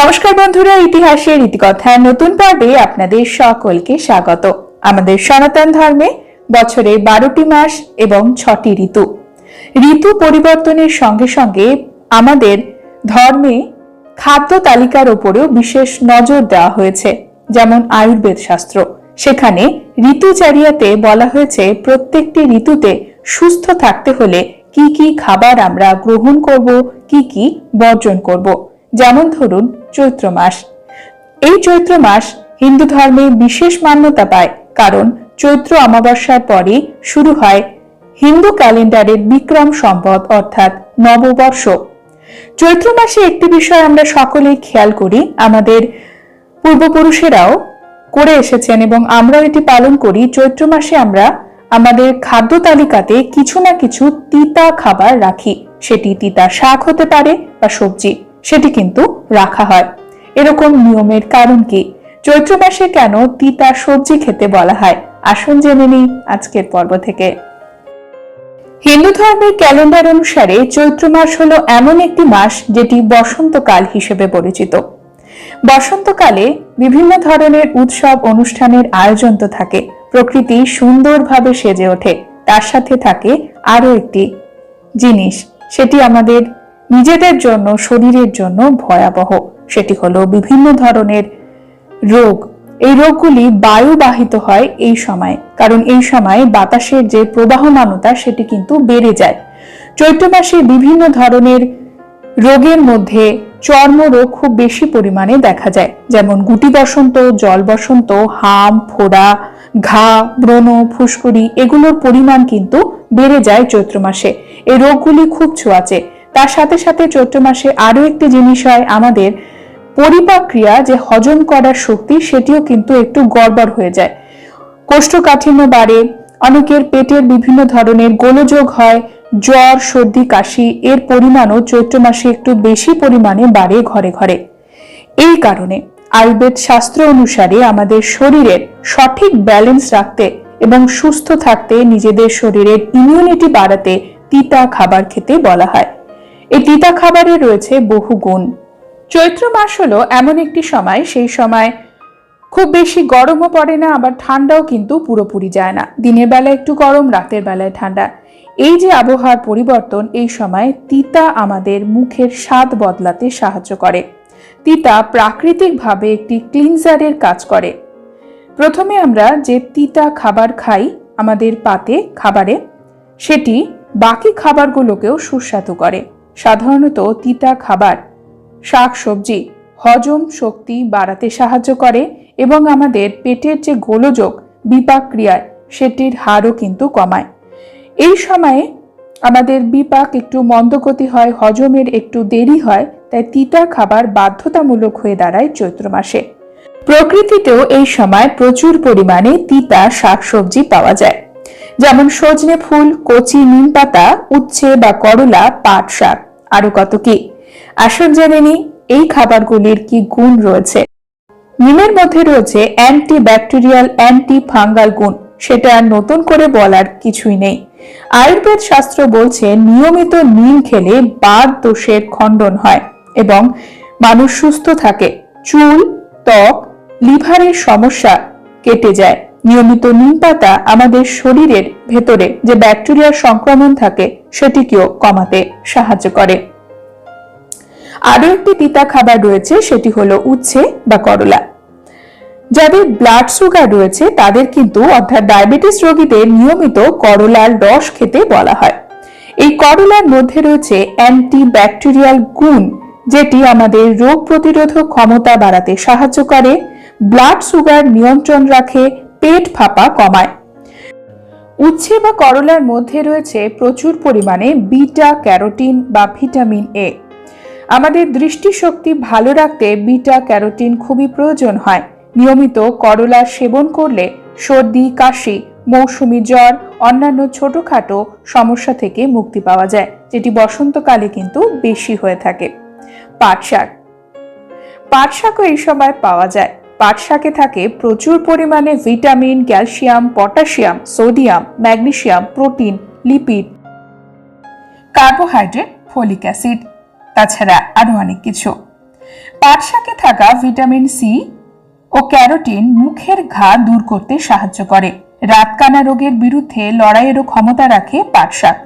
নমস্কার বন্ধুরা, ইতিহাসের ইতিকথার নতুন পর্বে আপনাদের সকলকে স্বাগত। আমাদের সনাতন ধর্মে বছরে বারোটি মাস এবং ছটি ঋতু। ঋতু পরিবর্তনের সঙ্গে সঙ্গে আমাদের ধর্মে খাদ্য তালিকার ওপরেও বিশেষ নজর দেওয়া হয়েছে, যেমন আয়ুর্বেদ শাস্ত্র। সেখানে ঋতুচারিয়াতে বলা হয়েছে, প্রত্যেকটি ঋতুতে সুস্থ থাকতে হলে কি কি খাবার আমরা গ্রহণ করব, কি কি বর্জন করব। যেমন ধরুন চৈত্র মাস। এই চৈত্র মাস হিন্দু ধর্মে বিশেষ মান্যতা পায়, কারণ চৈত্র অমাবস্যার পরে শুরু হয় হিন্দু ক্যালেন্ডারের বিক্রম সম্পদ অর্থাৎ নববর্ষ। চৈত্র মাসে একটি বিষয় আমরা সকলেই খেয়াল করি, আমাদের পূর্বপুরুষেরাও করে এসেছেন এবং আমরাও এটি পালন করি। চৈত্র মাসে আমরা আমাদের খাদ্য তালিকাতে কিছু না কিছু তিতা খাবার রাখি। সেটি তিতা শাক হতে পারে বা সবজি। সেটি কিন্তু রাখা হয়। এরকম নিয়মের কারণ কি? চৈত্র মাসে কেন তিতা সবজি খেতে বলা হয়? আসুন জেনে নিই আজকের পর্ব থেকে। হিন্দু ধর্মের ক্যালেন্ডার অনুসারে চৈত্র মাস হলো এমন একটি মাস যেটি বসন্তকাল হিসেবে পরিচিত। বসন্তকালে বিভিন্ন ধরনের উৎসব অনুষ্ঠানের আয়োজন তো থাকে, প্রকৃতি সুন্দরভাবে সেজে ওঠে। তার সাথে থাকে আরও একটি জিনিস, সেটি আমাদের নিজেদের জন্য, শরীরের জন্য ভয়াবহ। সেটি হলো বিভিন্ন ধরনের রোগ। এই রোগগুলি বায়ুবাহিত হয় এই সময়, কারণ এই সময় বাতাসের যে প্রবাহমানতা, সেটি কিন্তু বেড়ে যায়। চৈত্র মাসে বিভিন্ন ধরনের রোগের মধ্যে চর্মরোগ খুব বেশি পরিমাণে দেখা যায়, যেমন গুটি বসন্ত, জল বসন্ত, হাম, ফোড়া, ঘা, ব্রণ, ফুসকুড়ি, এগুলোর পরিমাণ কিন্তু বেড়ে যায় চৈত্র মাসে এই রোগগুলি খুব ছোঁয়াচে। তার সাথে সাথে চৈত্র মাসে আরও একটি জিনিস হয় আমাদের পরিপাক ক্রিয়া যে হজম করার শক্তি, সেটিও কিন্তু একটু গড়বড় হয়ে যায়। কোষ্ঠকাঠিন্য বাড়ে, অনেকের পেটের বিভিন্ন ধরনের গোলযোগ হয়, জ্বর, সর্দি, কাশি, এর পরিমাণও চৈত্র মাসে একটু বেশি পরিমাণে বাড়ে ঘরে ঘরে। এই কারণে আয়ুর্বেদ শাস্ত্র অনুসারে আমাদের শরীরের সঠিক ব্যালেন্স রাখতে এবং সুস্থ থাকতে নিজেদের শরীরের ইমিউনিটি বাড়াতে তিতা খাবার খেতে বলা হয়। এই তিতা খাবারে রয়েছে বহু গুণ। চৈত্র মাস হলো এমন একটি সময়, সেই সময় খুব বেশি গরমও পড়ে না, আবার ঠান্ডাও কিন্তু পুরোপুরি যায় না। দিনের বেলা একটু গরম, রাতের বেলায় ঠান্ডা। এই যে আবহাওয়ার পরিবর্তন, এই সময় তিতা আমাদের মুখের স্বাদ বদলাতে সাহায্য করে। তিতা প্রাকৃতিকভাবে একটি ক্লিনজারের কাজ করে। প্রথমে আমরা যে তিতা খাবার খাই আমাদের পাতে খাবারে, সেটি বাকি খাবারগুলোকেও সুস্বাদু করে। সাধারণত তিতা খাবার শাক সবজি হজম শক্তি বাড়াতে সাহায্য করে এবং আমাদের পেটের যে গোলযোগ বিপাক ক্রিয়ার সেটির হারও কিন্তু কমায়। এই সময়ে আমাদের বিপাক একটু মন্দগতি হয়, হজমের একটু দেরি হয়, তাই তিতা খাবার বাধ্যতামূলক হয়ে দাঁড়ায় চৈত্র মাসে। প্রকৃতিতেও এই সময় প্রচুর পরিমাণে তিতা শাকসবজি পাওয়া যায়। যেমন সজনে ফুল, কচি নিম পাতা, উচ্ছে বা করলা, পাট শাক। আরও কত কি? আসুন জেনে নিই, এই খাবারগুলির কি গুণ রয়েছে? নিমের মধ্যে রয়েছে অ্যান্টি ব্যাকটেরিয়াল অ্যান্টি ফাঙ্গাল গুণ। সেটা নতুন করে বলার কিছুই নেই। আয়ুর্বেদ শাস্ত্র বলছে, নিয়মিত নিম খেলে বাত দোষের খণ্ডন হয় এবং মানুষ সুস্থ থাকে। চুল, ত্বক, লিভারের সমস্যা কেটে যায়। নিয়মিত নিম পাতা আমাদের শরীরের ভেতরে যে ব্যাকটেরিয়ার সংক্রমণ থাকে, সেটিকেও কমাতে সাহায্য করে। আরও একটি তিতা খাবার রয়েছে, সেটি হলো উচ্ছে বা করলা। যাদের ব্লাড সুগার রয়েছে, তাদের কিন্তু অর্থাৎ ডায়াবেটিস রোগীদের নিয়মিত করলার রস খেতে বলা হয়। এই করলার মধ্যে রয়েছে অ্যান্টি ব্যাকটেরিয়াল গুণ, যেটি আমাদের রোগ প্রতিরোধক ক্ষমতা বাড়াতে সাহায্য করে ব্লাড সুগার নিয়ন্ত্রণ রাখে পেট ফাঁপা কমায়। উচ্ছে বা করলার মধ্যে রয়েছে প্রচুর পরিমাণে বিটা, ক্যারোটিন বা ভিটামিন এ। আমাদের দৃষ্টিশক্তি ভালো রাখতে বিটা, ক্যারোটিন খুবই প্রয়োজন হয়। নিয়মিত করলা সেবন করলে সর্দি, কাশি, মৌসুমি জ্বর, অন্যান্য ছোটখাটো সমস্যা থেকে মুক্তি পাওয়া যায়, যেটি বসন্তকালে কিন্তু বেশি হয়ে থাকে। পাট শাক পাট শাকও এই সময় পাওয়া যায়। পাট শাকে থাকে প্রচুর পরিমাণে vitamin, calcium, potassium, sodium magnesium protein, lipid, carbohydrate, folic acid, তাছাড়া আরও অনেক কিছু। পাট শাকে থাকা ভিটামিন সি ও ক্যারোটিন মুখের ঘা দূর করতে সাহায্য করে। রাতকানা রোগের বিরুদ্ধে লড়াইয়েরও ক্ষমতা রাখে পাট শাক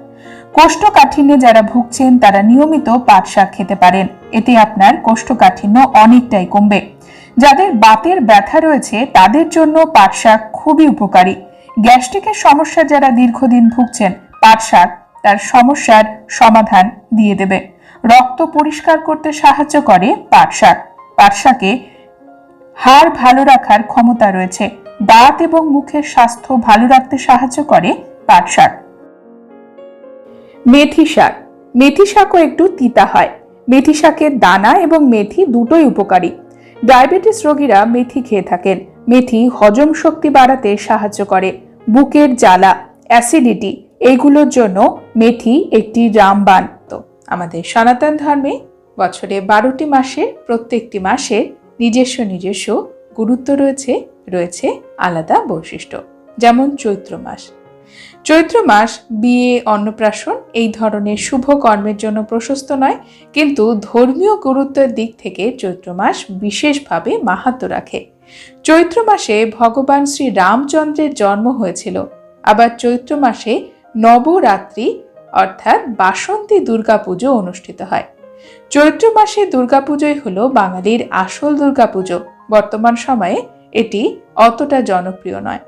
কোষ্ঠকাঠিন্যে যারা ভুগছেন, তারা নিয়মিত পাট শাক খেতে পারেন। এতে আপনার কোষ্ঠকাঠিন্য অনেকটাই কমবে। যাদের বাতের ব্যথা রয়েছে, তাদের জন্য পাট শাক খুবই উপকারী। গ্যাস্ট্রিকের সমস্যা যারা দীর্ঘদিন ভুগছেন পাট শাক তার সমস্যার সমাধান দিয়ে দেবে। রক্ত পরিষ্কার করতে সাহায্য করে পাট শাক পাট শাকে হাড় ভালো রাখার ক্ষমতা রয়েছে। দাঁত এবং মুখের স্বাস্থ্য ভালো রাখতে সাহায্য করে পাট শাক মেথি শাক। মেথি শাকও একটু তিতা হয়। মেথি শাকের দানা এবং মেথি দুটোই উপকারী। ডায়াবেটিস রোগীরা মেথি খেয়ে থাকেন। মেথি হজম শক্তি বাড়াতে সাহায্য করে। বুকের জ্বালা, অ্যাসিডিটি এইগুলোর জন্য মেথি একটি রামবান। তো আমাদের সনাতন ধর্মে বছরে বারোটি মাসে, প্রত্যেকটি মাসে নিজস্ব নিজস্ব গুরুত্ব রয়েছে রয়েছে আলাদা বৈশিষ্ট্য, যেমন চৈত্র মাস। চৈত্র মাস, বিয়ে, অন্নপ্রাশন এই ধরনের শুভ কর্মের জন্য প্রশস্ত নয়, কিন্তু ধর্মীয় গুরুত্বের দিক থেকে চৈত্র মাস বিশেষভাবে মাহাত্ম রাখে। চৈত্র মাসে ভগবান শ্রী রামচন্দ্রের জন্ম হয়েছিল। আবার চৈত্র মাসে নবরাত্রি, অর্থাৎ বাসন্তী দুর্গাপুজো অনুষ্ঠিত হয়। চৈত্র মাসে দুর্গাপুজোই হলো বাঙালির আসল দুর্গাপুজো। বর্তমান সময়ে এটি অতটা জনপ্রিয় নয়।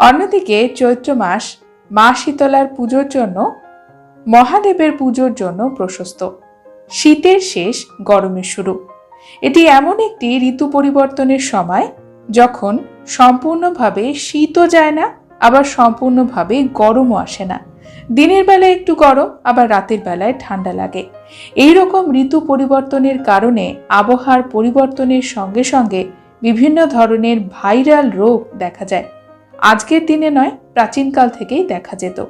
অন্যদিকে চৈত্র মাস মা শীতলার পুজোর জন্য, মহাদেবের পুজোর জন্য প্রশস্ত। শীতের শেষ গরমের শুরু। এটি এমন একটি ঋতু পরিবর্তনের সময় যখন সম্পূর্ণভাবে শীতও যায় না, আবার সম্পূর্ণভাবে গরমও আসে না। দিনের বেলায় একটু গরম, আবার রাতের বেলায় ঠান্ডা লাগে। এই রকম ঋতু পরিবর্তনের কারণে আবহাওয়ার পরিবর্তনের সঙ্গে সঙ্গে বিভিন্ন ধরনের ভাইরাল রোগ দেখা যায়। আজকের দিনে নয়, প্রাচীনকাল থেকেই দেখা যেত।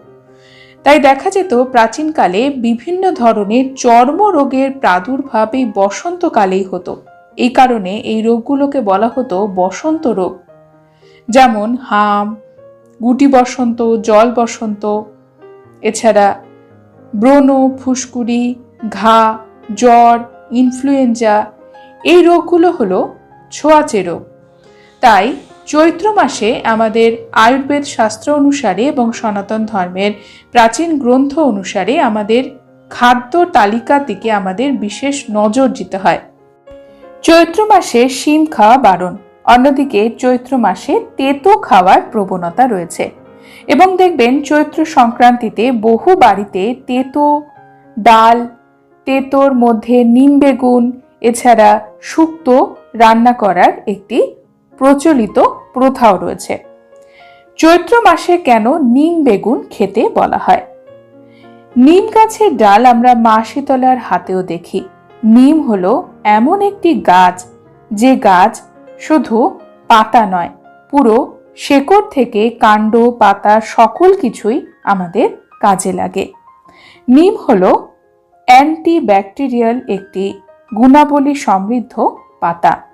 তাই দেখা যেত প্রাচীনকালে বিভিন্ন ধরনের চর্ম রোগের প্রাদুর্ভাব এই বসন্তকালেই হতো। এই কারণে এই রোগগুলোকে বলা হতো বসন্ত রোগ। যেমন হাম, গুটি বসন্ত, জল বসন্ত, এছাড়া ব্রণ, ফুসকুড়ি, ঘা, জ্বর, ইনফ্লুয়েঞ্জা, এই রোগগুলো হলো ছোঁয়াচে রোগ। তাই চৈত্র মাসে আমাদের আয়ুর্বেদ শাস্ত্র অনুসারে এবং সনাতন ধর্মের প্রাচীন গ্রন্থ অনুসারে আমাদের খাদ্য তালিকার দিকে আমাদের বিশেষ নজর দিতে হয়। চৈত্র মাসে শিম খাওয়া বারণ, অন্যদিকে চৈত্র মাসে তেতো খাওয়ার প্রবণতা রয়েছে। এবং দেখবেন চৈত্র সংক্রান্তিতে বহু বাড়িতে তেতো ডাল, তেতোর মধ্যে নিম বেগুন, এছাড়া শুক্তো রান্না করার একটি প্রচলিত প্রথাও রয়েছে। চৈত্র মাসে কেন নিম বেগুন খেতে বলা হয়? নিম গাছের ডাল আমরা মা শীতলার হাতেও দেখি। নিম হলো এমন একটি গাছ, যে গাছ শুধু পাতা নয়, পুরো শেকড় থেকে কাণ্ড, পাতা, সকল কিছুই আমাদের কাজে লাগে। নিম হলো অ্যান্টি ব্যাকটেরিয়াল একটি গুণাবলী সমৃদ্ধ পাতা।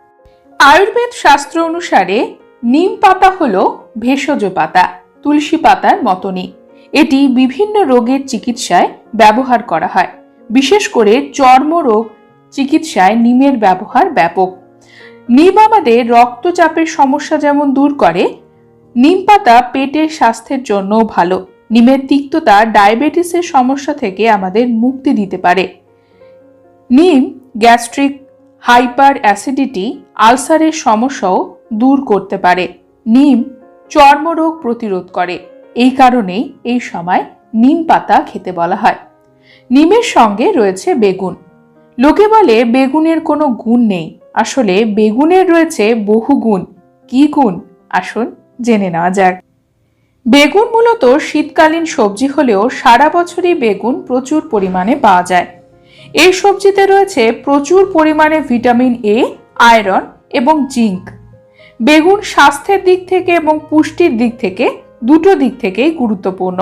আয়ুর্বেদ শাস্ত্র অনুসারে নিম পাতা হলো ভেষজ পাতা, তুলসী পাতার মতনই। এটি বিভিন্ন রোগের চিকিৎসায় ব্যবহার করা হয়। বিশেষ করে চর্মরোগ চিকিৎসায় নিমের ব্যবহার ব্যাপক। নিম আমাদের রক্তচাপের সমস্যা যেমন দূর করে, নিম পাতা পেটের স্বাস্থ্যের জন্য ভালো। নিমের তিক্ততা ডায়াবেটিসের সমস্যা থেকে আমাদের মুক্তি দিতে পারে। নিম, গ্যাস্ট্রিক, হাইপার অ্যাসিডিটি আলসারের সমস্যাও দূর করতে পারে। নিম চর্মরোগ প্রতিরোধ করে। এই কারণেই এই সময় নিম পাতা খেতে বলা হয়। নিমের সঙ্গে রয়েছে বেগুন। লোকে বলে বেগুনের কোনো গুণ নেই। আসলে বেগুনের রয়েছে বহু গুণ। কি গুণ? আসুন জেনে নেওয়া যাক। বেগুন মূলত শীতকালীন সবজি হলেও সারা বছরই বেগুন প্রচুর পরিমাণে পাওয়া যায়। এই সবজিতে রয়েছে প্রচুর পরিমাণে ভিটামিন এ আয়রন এবং জিঙ্ক। বেগুন স্বাস্থ্যের দিক থেকে এবং পুষ্টির দিক থেকে দুটো দিক থেকেই গুরুত্বপূর্ণ।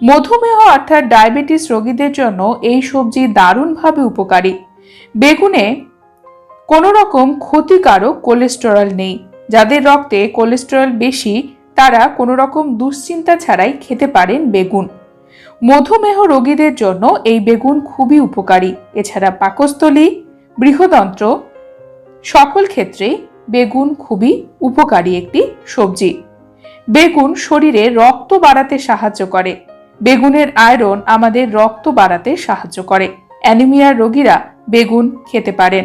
মধুমেহ অর্থাৎ ডায়াবেটিস রোগীদের জন্য এই সবজি দারুণভাবে উপকারী। বেগুনে কোনো রকম ক্ষতিকারক কোলেস্টেরল নেই। যাদের রক্তে কোলেস্টেরল বেশি, তারা কোনো রকম দুশ্চিন্তা ছাড়াই খেতে পারেন বেগুন। মধুমেহ রোগীদের জন্য এই বেগুন খুবই উপকারী। এছাড়া পাকস্থলী, বৃহদন্ত্র সকল ক্ষেত্রেই বেগুন খুবই উপকারী একটি সবজি। বেগুন শরীরে রক্ত বাড়াতে সাহায্য করে। বেগুনের আয়রন আমাদের রক্ত বাড়াতে সাহায্য করে। অ্যানিমিয়ার রোগীরা বেগুন খেতে পারেন।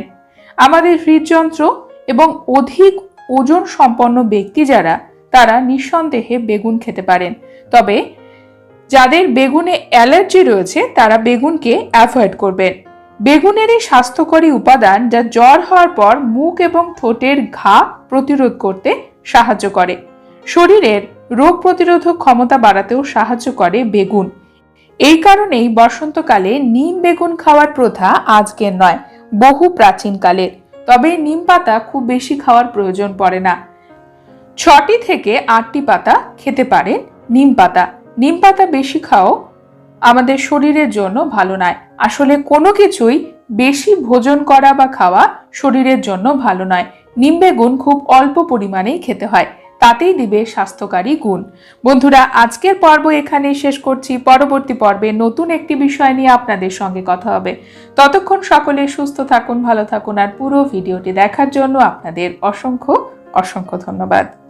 আমাদের হৃদযন্ত্র এবং অধিক ওজন সম্পন্ন ব্যক্তি যারা, তারা নিঃসন্দেহে বেগুন খেতে পারেন। তবে যাদের বেগুনে অ্যালার্জি রয়েছে, তারা বেগুনকে অ্যাভয়েড করবেন। বেগুনের এই স্বাস্থ্যকরী উপাদান যা জ্বর হওয়ার পর মুখ এবং ঠোঁটের ঘা প্রতিরোধ করতে সাহায্য করে। শরীরের রোগ প্রতিরোধক ক্ষমতা বাড়াতেও সাহায্য করে বেগুন। এই কারণেই বসন্তকালে নিম বেগুন খাওয়ার প্রথা আজকের নয়, বহু প্রাচীনকালের তবে নিম পাতা খুব বেশি খাওয়ার প্রয়োজন পড়ে না। ছটি থেকে আটটি পাতা খেতে পারেন নিম পাতা। নিম পাতা বেশি খাও আমাদের শরীরের জন্য ভালো নয়। আসলে কোনো কিছুই বেশি ভোজন করা বা খাওয়া শরীরের জন্য ভালো নয়। নিম বেগুন খুব অল্প পরিমাণেই খেতে হয়। তাতেই দিবে স্বাস্থ্যকারী গুণ। বন্ধুরা, আজকের পর্ব এখানে শেষ করছি। পরবর্তী পর্বে নতুন একটি বিষয় নিয়ে আপনাদের সঙ্গে কথা হবে। ততক্ষণ সকলে সুস্থ থাকুন, ভালো থাকুন, আর পুরো ভিডিওটি দেখার জন্য আপনাদের অসংখ্য অসংখ্য ধন্যবাদ।